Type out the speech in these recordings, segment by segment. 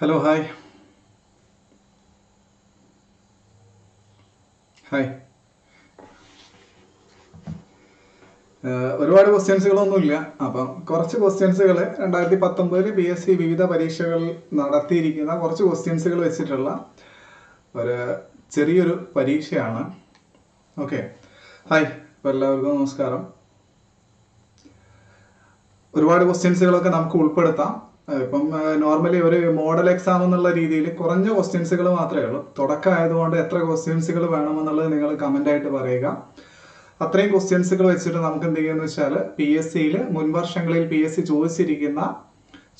Hello hi hi ഒരുപാട് ക്വസ്റ്റ്യൻസുകളൊന്നുമില്ല അപ്പം കുറച്ച് ക്വസ്റ്റ്യൻസുകൾ രണ്ടായിരത്തി പത്തൊമ്പതിൽ പി എസ് സി വിവിധ പരീക്ഷകൾ നടത്തിയിരിക്കുന്ന കുറച്ച് ക്വസ്റ്റ്യൻസുകൾ വെച്ചിട്ടുള്ള ഒരു ചെറിയൊരു പരീക്ഷയാണ്. ഓക്കെ ഹായ് അപ്പോൾ എല്ലാവർക്കും നമസ്കാരം. ഒരുപാട് ക്വസ്റ്റ്യൻസുകളൊക്കെ നമുക്ക് ഉൾപ്പെടുത്താം. ഇപ്പം നോർമലി ഒരു മോഡൽ എക്സാം എന്നുള്ള രീതിയിൽ കുറഞ്ഞ ക്വസ്റ്റ്യൻസുകൾ മാത്രമേ ഉള്ളൂ. തുടക്കം ആയതുകൊണ്ട് എത്ര ക്വസ്റ്റ്യൻസുകൾ വേണമെന്നുള്ളത് നിങ്ങൾ കമന്റ് ആയിട്ട് പറയുക. അത്രയും ക്വസ്റ്റ്യൻസുകൾ വെച്ചിട്ട് നമുക്ക് എന്ത് ചെയ്യുമെന്ന് വെച്ചാൽ പി എസ് സിയിൽ മുൻവർഷങ്ങളിൽ പി എസ് സി ചോദിച്ചിരിക്കുന്ന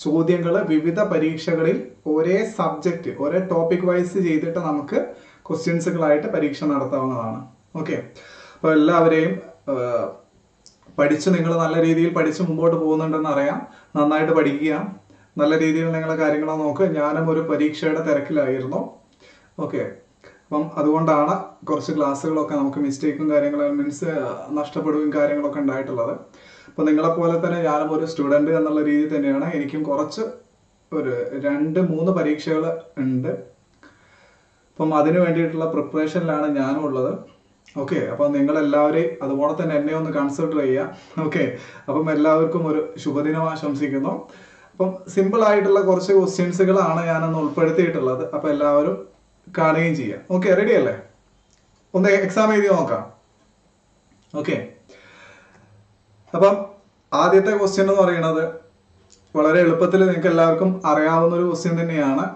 ചോദ്യങ്ങൾ വിവിധ പരീക്ഷകളിൽ ഒരേ സബ്ജക്റ്റ് ഒരേ ടോപ്പിക് വൈസ് ചെയ്തിട്ട് നമുക്ക് ക്വസ്റ്റ്യൻസുകളായിട്ട് പരീക്ഷ നടത്താവുന്നതാണ്. ഓക്കെ അപ്പോൾ എല്ലാവരെയും പഠിച്ച് നിങ്ങൾ നല്ല രീതിയിൽ പഠിച്ച് മുമ്പോട്ട് പോകുന്നുണ്ടെന്ന് അറിയാം. നന്നായിട്ട് പഠിക്കുക. നല്ല രീതിയിൽ നിങ്ങൾ കാര്യങ്ങൾ നോക്കുക ഞാനും ഒരു പരീക്ഷയുടെ തിരക്കിലായിരുന്നു. ഓക്കെ അപ്പം അതുകൊണ്ടാണ് കുറച്ച് ക്ലാസ്സുകളൊക്കെ നമുക്ക് മിസ്റ്റേക്കും കാര്യങ്ങളും മീൻസ് നഷ്ടപ്പെടുകയും കാര്യങ്ങളൊക്കെ ഉണ്ടായിട്ടുള്ളത്. അപ്പോൾ നിങ്ങളെപ്പോലെ തന്നെ ഞാനും ഒരു സ്റ്റുഡന്റ് എന്നുള്ള രീതി തന്നെയാണ്. എനിക്കും കുറച്ച് ഒരു രണ്ട് മൂന്ന് പരീക്ഷകൾ ഉണ്ട്. അപ്പം അതിന് വേണ്ടിയിട്ടുള്ള പ്രിപ്പറേഷനിലാണ് ഞാനും ഉള്ളത്. ഓക്കെ അപ്പം നിങ്ങളെല്ലാവരെയും അതുപോലെ തന്നെ എന്നെ ഒന്ന് കൺസിഡർ ചെയ്യുക. ഓക്കെ അപ്പം എല്ലാവർക്കും ഒരു ശുഭദിനം ആശംസിക്കുന്നു. അപ്പം സിമ്പിൾ ആയിട്ടുള്ള കുറച്ച് ക്വസ്റ്റ്യൻസുകളാണ് ഞാനൊന്ന് ഉൾപ്പെടുത്തിയിട്ടുള്ളത്. അപ്പം എല്ലാവരും കാണുകയും ചെയ്യാം. ഓക്കെ റെഡി അല്ലേ? ഒന്ന് എക്സാം എഴുതി നോക്കാം. ഓക്കെ അപ്പം ആദ്യത്തെ ക്വസ്റ്റ്യൻ എന്ന് പറയുന്നത് വളരെ എളുപ്പത്തിൽ നിങ്ങൾക്ക് എല്ലാവർക്കും അറിയാവുന്ന ഒരു ക്വസ്റ്റ്യൻ തന്നെയാണ്.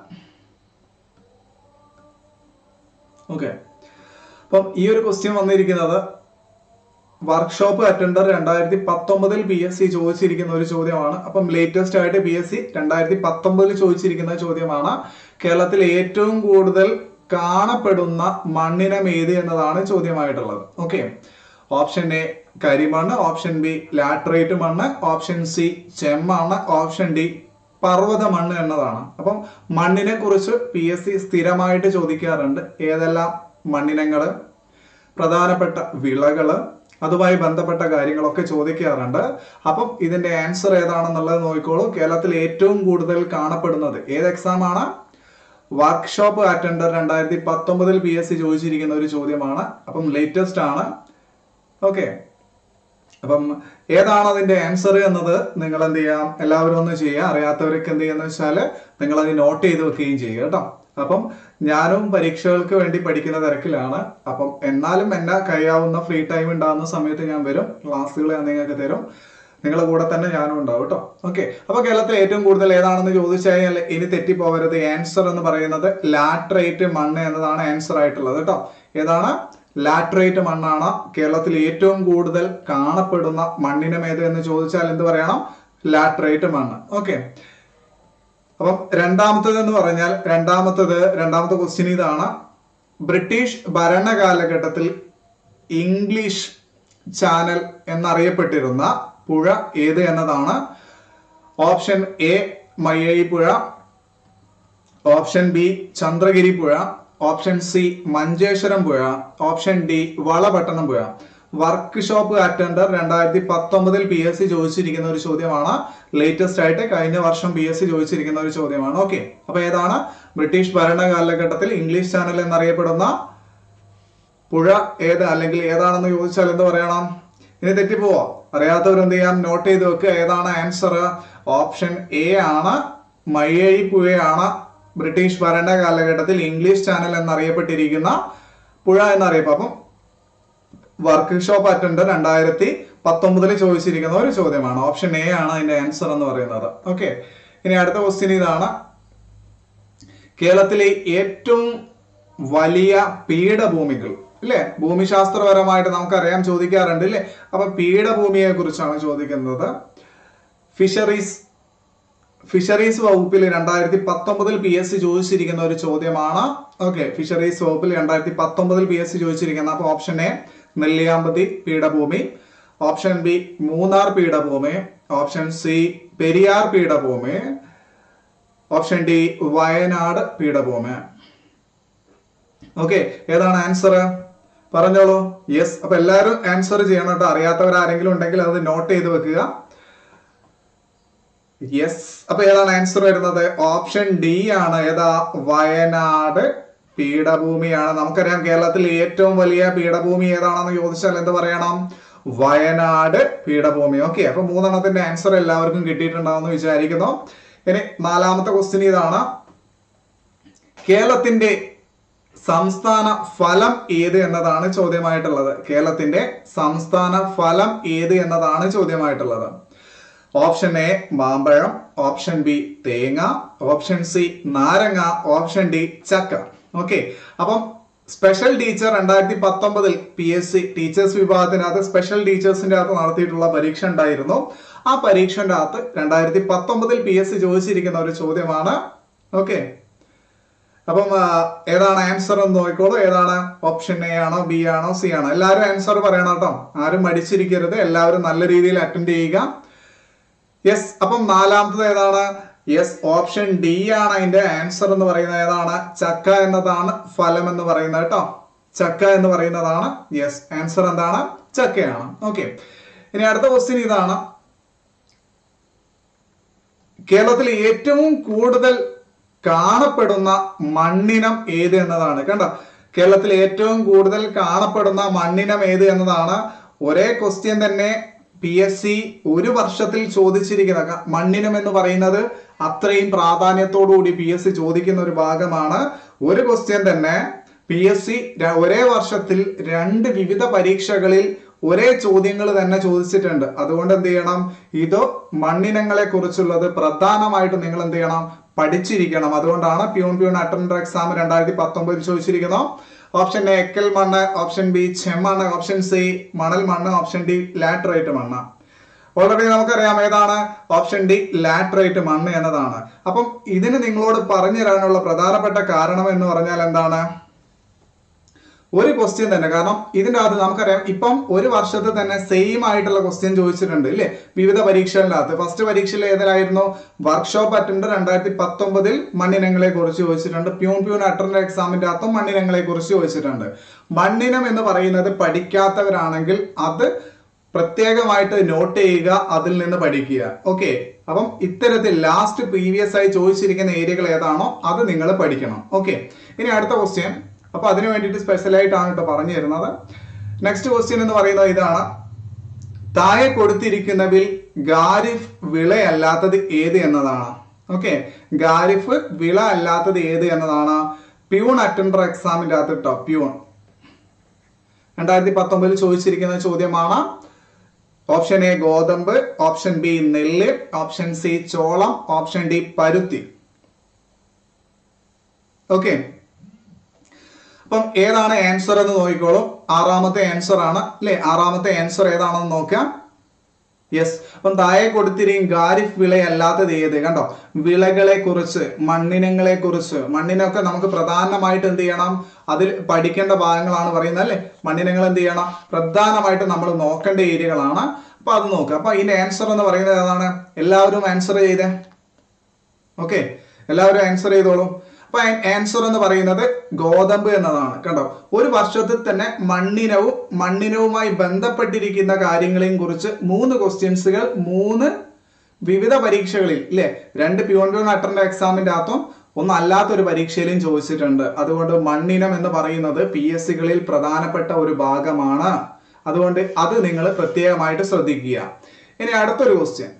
ഓക്കെ അപ്പം ഈ ഒരു ക്വസ്റ്റ്യൻ വന്നിരിക്കുന്നത് വർക്ക്ഷോപ്പ് അറ്റൻഡർ രണ്ടായിരത്തി പത്തൊമ്പതിൽ പി എസ് സി ചോദിച്ചിരിക്കുന്ന ഒരു ചോദ്യമാണ്. അപ്പം ലേറ്റസ്റ്റ് ആയിട്ട് പി എസ് സി രണ്ടായിരത്തി പത്തൊമ്പതിൽ ചോദിച്ചിരിക്കുന്ന ചോദ്യമാണ്. കേരളത്തിൽ ഏറ്റവും കൂടുതൽ കാണപ്പെടുന്ന മണ്ണിനം ഏത് എന്നതാണ് ചോദ്യമായിട്ടുള്ളത്. ഓക്കെ ഓപ്ഷൻ എ കരിമണ്ണ്. ഓപ്ഷൻ ബി ലാട്രേറ്റ് മണ്ണ്. ഓപ്ഷൻ സി ചെമ്മണ്ണ്. ഓപ്ഷൻ ഡി പർവത മണ്ണ് എന്നതാണ്. അപ്പം മണ്ണിനെ കുറിച്ച് പി എസ് സി സ്ഥിരമായിട്ട് ചോദിക്കാറുണ്ട്. ഏതെല്ലാം മണ്ണിനങ്ങൾ? പ്രധാനപ്പെട്ട വിളകൾ അതുമായി ബന്ധപ്പെട്ട കാര്യങ്ങളൊക്കെ ചോദിക്കാറുണ്ട്. അപ്പം ഇതിന്റെ ആൻസർ ഏതാണെന്നുള്ളത് നോക്കിക്കോളൂ. കേരളത്തിൽ ഏറ്റവും കൂടുതൽ കാണപ്പെടുന്നത് ഏത് എക്സാം ആണ് വർക്ക്ഷോപ്പ് അറ്റൻഡർ രണ്ടായിരത്തി പത്തൊമ്പതിൽ പി എസ് സി ചോദിച്ചിരിക്കുന്ന ഒരു ചോദ്യമാണ്. അപ്പം ലേറ്റസ്റ്റ് ആണ്. ഓക്കെ അപ്പം ഏതാണ് അതിന്റെ ആൻസർ എന്നത്? നിങ്ങൾ എന്ത് ചെയ്യാം? എല്ലാവരും ഒന്ന് ചെയ്യുക. അറിയാത്തവരൊക്കെ എന്ത് ചെയ്യാന്ന് വെച്ചാൽ നിങ്ങൾ അത് നോട്ട് ചെയ്ത് വെക്കുകയും ചെയ്യുക കേട്ടോ. അപ്പം ഞാനും പരീക്ഷകൾക്ക് വേണ്ടി പഠിക്കുന്ന തിരക്കിലാണ്. അപ്പം എന്നാലും എന്നെ കഴിയാവുന്ന ഫ്രീ ടൈം ഉണ്ടാകുന്ന സമയത്ത് ഞാൻ വരും. ക്ലാസ്സുകൾ ഞാൻ നിങ്ങൾക്ക് തരും. നിങ്ങളുടെ കൂടെ തന്നെ ഞാനും ഉണ്ടാവും കേട്ടോ ഓക്കെ അപ്പൊ കേരളത്തിൽ ഏറ്റവും കൂടുതൽ ഏതാണെന്ന് ചോദിച്ചു കഴിഞ്ഞാൽ ഇനി തെറ്റിപ്പോകരുത്. ആൻസർ എന്ന് പറയുന്നത് ലാട്രേറ്റ് മണ്ണ് എന്നതാണ് ആൻസർ ആയിട്ടുള്ളത് കേട്ടോ ഏതാണ്? ലാട്രേറ്റ് മണ്ണാണ്. കേരളത്തിൽ ഏറ്റവും കൂടുതൽ കാണപ്പെടുന്ന മണ്ണിനം ഏത് എന്ന് ചോദിച്ചാൽ എന്ത് പറയണം? ലാട്രേറ്റ് മണ്ണ്. ഓക്കെ അപ്പം രണ്ടാമത്തത് എന്ന് പറഞ്ഞാൽ രണ്ടാമത്തത് രണ്ടാമത്തെ ക്വസ്റ്റ്യൻ ഇതാണ്. ബ്രിട്ടീഷ് ഭരണകാലഘട്ടത്തിൽ ഇംഗ്ലീഷ് ചാനൽ എന്നറിയപ്പെട്ടിരുന്ന പുഴ ഏത് എന്നതാണ്? ഓപ്ഷൻ എ മയ്യഴി പുഴ ഓപ്ഷൻ ബി ചന്ദ്രഗിരി പുഴ ഓപ്ഷൻ സി മഞ്ചേശ്വരം പുഴ ഓപ്ഷൻ ഡി വളപട്ടണം പുഴ. വർക്ക് ഷോപ്പ് അറ്റൻഡർ രണ്ടായിരത്തി പത്തൊമ്പതിൽ പി എസ് സി ചോദിച്ചിരിക്കുന്ന ഒരു ചോദ്യമാണ്. ലേറ്റസ്റ്റ് ആയിട്ട് കഴിഞ്ഞ വർഷം പി എസ് സി ചോദിച്ചിരിക്കുന്ന ഒരു ചോദ്യമാണ്. ഓക്കെ അപ്പൊ ഏതാണ്? ബ്രിട്ടീഷ് ഭരണകാലഘട്ടത്തിൽ ഇംഗ്ലീഷ് ചാനൽ എന്നറിയപ്പെടുന്ന പുഴ ഏത് അല്ലെങ്കിൽ ഏതാണെന്ന് ചോദിച്ചാൽ എന്ത് പറയണം? ഇനി തെറ്റിപ്പോവോ. അറിയാത്തവർ എന്ത് ചെയ്യാം? നോട്ട് ചെയ്ത് വെക്കുക ഏതാണ് ആൻസർ ഓപ്ഷൻ എ ആണ്. മയ്യഴി പുഴയാണ് ബ്രിട്ടീഷ് ഭരണകാലഘട്ടത്തിൽ ഇംഗ്ലീഷ് ചാനൽ എന്നറിയപ്പെട്ടിരിക്കുന്ന പുഴ എന്നറിയപ്പോ അപ്പം വർക്ക് ഷോപ്പ് അറ്റൻഡർ രണ്ടായിരത്തി പത്തൊമ്പതിൽ ചോദിച്ചിരിക്കുന്ന ഒരു ചോദ്യമാണ്. ഓപ്ഷൻ എ ആണ് അതിന്റെ ആൻസർ എന്ന് പറയുന്നത്. ഓക്കെ ഇനി അടുത്ത ക്വസ്റ്റ്യൻ ഇതാണ്. കേരളത്തിലെ ഏറ്റവും വലിയ പീഠഭൂമികൾ അല്ലെ ഭൂമിശാസ്ത്രപരമായിട്ട് നമുക്കറിയാം ചോദിക്കാറുണ്ട് അല്ലെ അപ്പൊ പീഠഭൂമിയെ കുറിച്ചാണ് ചോദിക്കുന്നത്. ഫിഷറീസ് ഫിഷറീസ് വകുപ്പിൽ രണ്ടായിരത്തി പത്തൊമ്പതിൽ പി എസ് സി ചോദിച്ചിരിക്കുന്ന ഒരു ചോദ്യമാണ്. ഓക്കെ ഫിഷറീസ് വകുപ്പിൽ രണ്ടായിരത്തി പത്തൊമ്പതിൽ പി എസ് സി ചോദിച്ചിരിക്കുന്ന അപ്പൊ ഓപ്ഷൻ എ നെല്ലിയാമ്പതി പീഠഭൂമി. ഓപ്ഷൻ ബി മൂന്നാർ പീഠഭൂമി. ഓപ്ഷൻ സി പെരിയാർ പീഠഭൂമി. ഓപ്ഷൻ ഡി വയനാട് പീഠഭൂമി. ഓക്കെ ഏതാണ് ആൻസർ പറഞ്ഞോളൂ. യെസ് അപ്പൊ എല്ലാവരും ആൻസർ ചെയ്യണം കേട്ടോ. അറിയാത്തവർ ആരെങ്കിലും ഉണ്ടെങ്കിൽ അത് നോട്ട് ചെയ്ത് വെക്കുക. യെസ് അപ്പൊ ഏതാണ് ആൻസർ വരുന്നത്? ഓപ്ഷൻ ഡി ആണ്. ഏതാ? വയനാട് പീഠഭൂമിയാണ്. നമുക്കറിയാം കേരളത്തിൽ ഏറ്റവും വലിയ പീഠഭൂമി ഏതാണെന്ന് ചോദിച്ചാൽ എന്ത് പറയണം? വയനാട് പീഠഭൂമി. ഓക്കെ അപ്പൊ മൂന്നെണ്ണത്തിന്റെ ആൻസർ എല്ലാവർക്കും കിട്ടിയിട്ടുണ്ടാവുമെന്ന് വിചാരിക്കുന്നു. ഇനി നാലാമത്തെ ക്വസ്റ്റ്യൻ ഇതാണ്. കേരളത്തിന്റെ സംസ്ഥാന ഫലം ഏത് എന്നതാണ് ചോദ്യമായിട്ടുള്ളത്. കേരളത്തിന്റെ സംസ്ഥാന ഫലം ഏത് എന്നതാണ് ചോദ്യമായിട്ടുള്ളത്. ഓപ്ഷൻ എ മാമ്പഴം. ഓപ്ഷൻ ബി തേങ്ങ. ഓപ്ഷൻ സി നാരങ്ങ. ഓപ്ഷൻ ഡി ചക്ക. ഓക്കെ അപ്പം സ്പെഷ്യൽ ടീച്ചർ രണ്ടായിരത്തി പത്തൊമ്പതിൽ പി എസ് സി ടീച്ചേഴ്സ് വിഭാഗത്തിനകത്ത് സ്പെഷ്യൽ ടീച്ചേഴ്സിന്റെ അകത്ത് നടത്തിയിട്ടുള്ള പരീക്ഷ ഉണ്ടായിരുന്നു. ആ പരീക്ഷന്റെ അകത്ത് രണ്ടായിരത്തി പത്തൊമ്പതിൽ പി എസ് സി ചോദിച്ചിരിക്കുന്ന ഒരു ചോദ്യമാണ്. ഓക്കെ അപ്പം ഏതാണ് ആൻസർ എന്ന് നോക്കിക്കോളൂ. ഏതാണ് ഓപ്ഷൻ എ ആണോ ബി ആണോ സി ആണോ? എല്ലാവരും ആൻസർ പറയണം കേട്ടോ. ആരും മടിച്ചിരിക്കരുത്. എല്ലാവരും നല്ല രീതിയിൽ അറ്റൻഡ് ചെയ്യുക. യെസ് അപ്പം നാലാമത്തത് ഏതാണ്? യെസ് ഓപ്ഷൻ ഡി ആണ് അതിന്റെ ആൻസർ എന്ന് പറയുന്നത്. ഏതാണ്? ചക്ക എന്നതാണ് ഫലം എന്ന് പറയുന്നത് കേട്ടോ. ചക്ക എന്ന് പറയുന്നതാണ് യെസ് ആൻസർ എന്താണ്? ചക്കയാണ്. ഓക്കെ ഇനി അടുത്ത ക്വസ്റ്റ്യൻ ഇതാണ്. കേരളത്തിൽ ഏറ്റവും കൂടുതൽ കാണപ്പെടുന്ന മണ്ണിനം ഏത് എന്നതാണ്. കണ്ടോ? കേരളത്തിൽ ഏറ്റവും കൂടുതൽ കാണപ്പെടുന്ന മണ്ണിനം ഏത് എന്നതാണ്? ഒരേ ക്വസ്റ്റ്യൻ തന്നെ പി എസ് സി ഒരു വർഷത്തിൽ ചോദിച്ചിരിക്കുന്ന മണ്ണിനം എന്ന് പറയുന്നത് അത്രയും പ്രാധാന്യത്തോടുകൂടി പി എസ് സി ചോദിക്കുന്ന ഒരു ഭാഗമാണ്. ഒരു ക്വസ്റ്റ്യൻ തന്നെ പി എസ് സി ഒരേ വർഷത്തിൽ രണ്ട് വിവിധ പരീക്ഷകളിൽ ഒരേ ചോദ്യങ്ങൾ തന്നെ ചോദിച്ചിട്ടുണ്ട്. അതുകൊണ്ട് എന്ത് ചെയ്യണം? ഇത് മണ്ണിനങ്ങളെ കുറിച്ചുള്ളത് പ്രധാനമായിട്ടും നിങ്ങൾ എന്ത് ചെയ്യണം? പഠിച്ചിരിക്കണം. അതുകൊണ്ടാണ് പ്യൂൺ പ്യൂൺ അറ്റൻഡർ എക്സാം രണ്ടായിരത്തി പത്തൊമ്പതിൽ ചോദിച്ചിരിക്കുന്നു ഓപ്ഷൻ എ എക്കൽ മണ്ണ് ഓപ്ഷൻ ബി ചെമ്മണ്ണ് ഓപ്ഷൻ സി മണൽ മണ്ണ് ഓപ്ഷൻ ഡി ലാറ്ററൈറ്റ് മണ്ണ്. ഓൾറെഡി നമുക്കറിയാം ഏതാണ്? ഓപ്ഷൻ ഡി ലാറ്ററൈറ്റ് മണ്ണ് എന്നതാണ്. അപ്പം ഇതിന് നിങ്ങളോട് പറഞ്ഞു തരാനുള്ള പ്രധാനപ്പെട്ട കാരണം എന്ന് പറഞ്ഞാൽ എന്താണ്? ഒരു ക്വസ്റ്റ്യൻ തന്നെ. കാരണം ഇതിന്റെ അകത്ത് നമുക്കറിയാം ഇപ്പം ഒരു വർഷത്തെ തന്നെ സെയിം ആയിട്ടുള്ള ക്വസ്റ്റ്യൻ ചോദിച്ചിട്ടുണ്ട് ഇല്ലേ? വിവിധ പരീക്ഷകളിനകത്ത്. ഫസ്റ്റ് പരീക്ഷയിൽ ഏതിലായിരുന്നു? വർക്ക്ഷോപ്പ് അറ്റൻഡ് രണ്ടായിരത്തി പത്തൊമ്പതിൽ മണ്ണിനങ്ങളെ കുറിച്ച് ചോദിച്ചിട്ടുണ്ട്. പ്യൂൺ പ്യൂൺ അറ്റൻഡ് എക്സാമിന്റെ അകത്തും മണ്ണിനങ്ങളെ കുറിച്ച് ചോദിച്ചിട്ടുണ്ട്. മണ്ണിനം എന്ന് പറയുന്നത് പഠിക്കാത്തവരാണെങ്കിൽ അത് പ്രത്യേകമായിട്ട് നോട്ട് ചെയ്യുക അതിൽ നിന്ന് പഠിക്കുക. ഓക്കെ അപ്പം ഇത്തരത്തിൽ ലാസ്റ്റ് പ്രീവിയസ് ആയി ചോദിച്ചിരിക്കുന്ന ഏരിയകൾ ഏതാണോ അത് നിങ്ങൾ പഠിക്കണം. ഓക്കെ ഇനി അടുത്ത ക്വസ്റ്റ്യൻ അപ്പൊ അതിനു വേണ്ടിയിട്ട് സ്പെഷ്യൽ ആയിട്ടാണ് കേട്ടോ പറഞ്ഞു തരുന്നത് നെക്സ്റ്റ് ക്വസ്റ്റ്യൻ എന്ന് പറയുന്നത് ഇതാണ്. താഴെ കൊടുത്തിരിക്കുന്നതിൽ ഗാരിഫ് വിളയല്ലാത്തത് ഏത് എന്നതാണ്. ഓക്കെ ഗാരിഫ് വിള അല്ലാത്തത് ഏത് എന്നതാണ്. പ്യൂൺ അറ്റൻഡർ എക്സാമിന്റെ അകത്ത് കേട്ടോ പ്യൂൺ. രണ്ടായിരത്തി പത്തൊമ്പതിൽ ചോദിച്ചിരിക്കുന്ന ചോദ്യമാണ്. ഓപ്ഷൻ എ ഗോതമ്പ് ഓപ്ഷൻ ബി നെല്ല് ഓപ്ഷൻ സി ചോളം ഓപ്ഷൻ ഡി പരുത്തി. ഓക്കെ അപ്പം ഏതാണ് ആൻസർ എന്ന് നോക്കിക്കോളൂ. ആറാമത്തെ ആൻസർ ആണ്. അല്ലെ? ആറാമത്തെ ആൻസർ ഏതാണെന്ന് നോക്കാം. യെസ് അപ്പം താഴെ കൊടുത്തിരിക്കും ഗാരിഫ് വിളയല്ലാത്തത് ഏത്? കണ്ടോ? വിളകളെ കുറിച്ച് മണ്ണിനങ്ങളെ കുറിച്ച് മണ്ണിനൊക്കെ നമുക്ക് പ്രധാനമായിട്ട് എന്ത് ചെയ്യണം? അതിൽ പഠിക്കേണ്ട ഭാഗങ്ങളാണ് പറയുന്നത് അല്ലെ? മണ്ണിനങ്ങൾ എന്ത് ചെയ്യണം? പ്രധാനമായിട്ട് നമ്മൾ നോക്കേണ്ട ഏരിയകളാണ്. അപ്പൊ അത് നോക്കുക അപ്പൊ ഇതിന്റെ ആൻസർ എന്ന് പറയുന്നത് ഏതാണ്? എല്ലാവരും ആൻസർ ചെയ്തേ. ഓക്കെ എല്ലാവരും ആൻസർ ചെയ്തോളൂ. അപ്പൊ ആൻസർ എന്ന് പറയുന്നത് ഗോതമ്പ് എന്നതാണ്. കണ്ടോ? ഒരു വർഷത്തിൽ തന്നെ മണ്ണിനവും മണ്ണിനവുമായി ബന്ധപ്പെട്ടിരിക്കുന്ന കാര്യങ്ങളെയും കുറിച്ച് മൂന്ന് ക്വസ്റ്റ്യൻസുകൾ മൂന്ന് വിവിധ പരീക്ഷകളിൽ ഇല്ലേ? രണ്ട് പ്യൂൺ പ്യൂൺ അറ്റൻഡ് എക്സാമിന്റെ അകത്തും ഒന്നല്ലാത്തൊരു പരീക്ഷയിലും ചോദിച്ചിട്ടുണ്ട്. അതുകൊണ്ട് മണ്ണിനം എന്ന് പറയുന്നത് പി എസ് സികളിൽ പ്രധാനപ്പെട്ട ഒരു ഭാഗമാണ്. അതുകൊണ്ട് അത് നിങ്ങൾ പ്രത്യേകമായിട്ട് ശ്രദ്ധിക്കുക. ഇനി അടുത്തൊരു ക്വസ്റ്റ്യൻ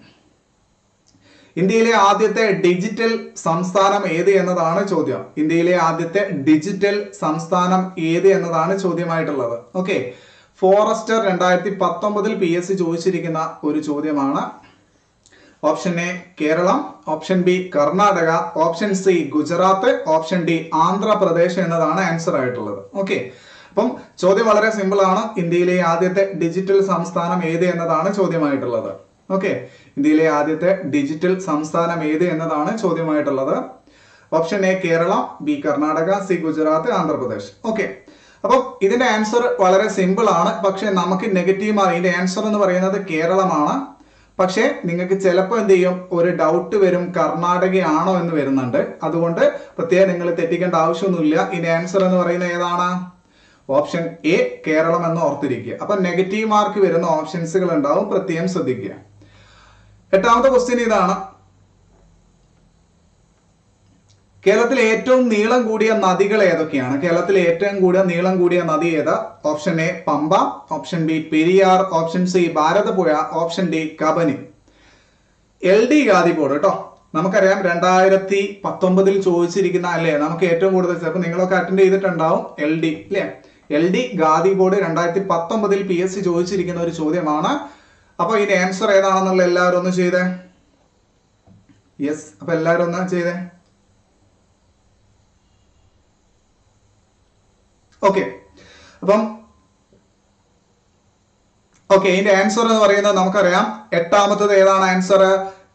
ഇന്ത്യയിലെ ആദ്യത്തെ ഡിജിറ്റൽ സംസ്ഥാനം ഏത് എന്നതാണ് ചോദ്യം. ഇന്ത്യയിലെ ആദ്യത്തെ ഡിജിറ്റൽ സംസ്ഥാനം ഏത് എന്നതാണ് ചോദ്യമായിട്ടുള്ളത്. ഓക്കെ ഫോറസ്റ്റർ രണ്ടായിരത്തി പത്തൊമ്പതിൽ പി എസ് സി ചോദിച്ചിരിക്കുന്ന ഒരു ചോദ്യമാണ്. Option A Keralam option B Karnataka option C Gujarat option D Andhra Pradesh എന്നതാണ് ആൻസർ ആയിട്ടുള്ളത്. ഓക്കെ അപ്പം ചോദ്യം വളരെ സിമ്പിൾ ആണ് ഇന്ത്യയിലെ ആദ്യത്തെ ഡിജിറ്റൽ സംസ്ഥാനം ഏത് എന്നതാണ് ചോദ്യമായിട്ടുള്ളത്. ഓക്കെ. ഇന്ത്യയിലെ ആദ്യത്തെ ഡിജിറ്റൽ സംസ്ഥാനം ഏത് എന്നതാണ് ചോദ്യമായിട്ടുള്ളത്? Option A Kerala B Karnataka C Gujarat Andhra Pradesh. Okay. അപ്പം ഇതിന്റെ ആൻസർ വളരെ സിമ്പിൾ ആണ്. പക്ഷെ നമുക്ക് നെഗറ്റീവ് മാർക്ക് ഇതിന്റെ ആൻസർ എന്ന് പറയുന്നത് കേരളമാണ്. പക്ഷേ നിങ്ങൾക്ക് ചിലപ്പോൾ എന്ത് ചെയ്യും? ഒരു ഡൗട്ട് വരും. കർണാടകയാണോ എന്ന് വരുന്നുണ്ട്. അതുകൊണ്ട് പ്രത്യേകം നിങ്ങൾ തെറ്റിക്കേണ്ട ആവശ്യമൊന്നുമില്ല. ഇതിന്റെ ആൻസർ എന്ന് പറയുന്നത് ഏതാണ്? ഓപ്ഷൻ എ കേരളം എന്ന് ഓർത്തിരിക്കുക. അപ്പൊ നെഗറ്റീവ് മാർക്ക് വരുന്ന ഓപ്ഷൻസുകൾ ഉണ്ടാവും. പ്രത്യേകം ശ്രദ്ധിക്കുക. എട്ടാമത്തെ ക്വസ്റ്റ്യൻ ഇതാണ്. കേരളത്തിൽ ഏറ്റവും നീളം കൂടിയ നദികൾ ഏതൊക്കെയാണ്? കേരളത്തിൽ ഏറ്റവും കൂടിയ നീളം കൂടിയ നദി ഏതാ? Option A Pamba option B Periyar option C Bharathappuzha option D Kabani. L D Khadi board കേട്ടോ. നമുക്കറിയാം രണ്ടായിരത്തി പത്തൊമ്പതിൽ ചോദിച്ചിരിക്കുന്ന അല്ലേ നമുക്ക് ഏറ്റവും കൂടുതൽ ചിലപ്പോൾ നിങ്ങളൊക്കെ അറ്റൻഡ് ചെയ്തിട്ടുണ്ടാവും എൽ ഡി അല്ലേ? എൽ ഡി ഖാദി ബോർഡ് രണ്ടായിരത്തി പത്തൊമ്പതിൽ പി എസ് സി ചോദിച്ചിരിക്കുന്ന ഒരു ചോദ്യമാണ്. അപ്പൊ ഇതിന്റെ ആൻസർ ഏതാണെന്നുള്ള എല്ലാവരും ഒന്ന് ചെയ്തേ. യെസ് അപ്പൊ എല്ലാവരും ഒന്ന് ചെയ്തേ. ഓക്കെ അപ്പം ഓക്കെ ഇതിന്റെ ആൻസർ എന്ന് പറയുന്നത് നമുക്കറിയാം. എട്ടാമത്തത് ഏതാണ് ആൻസർ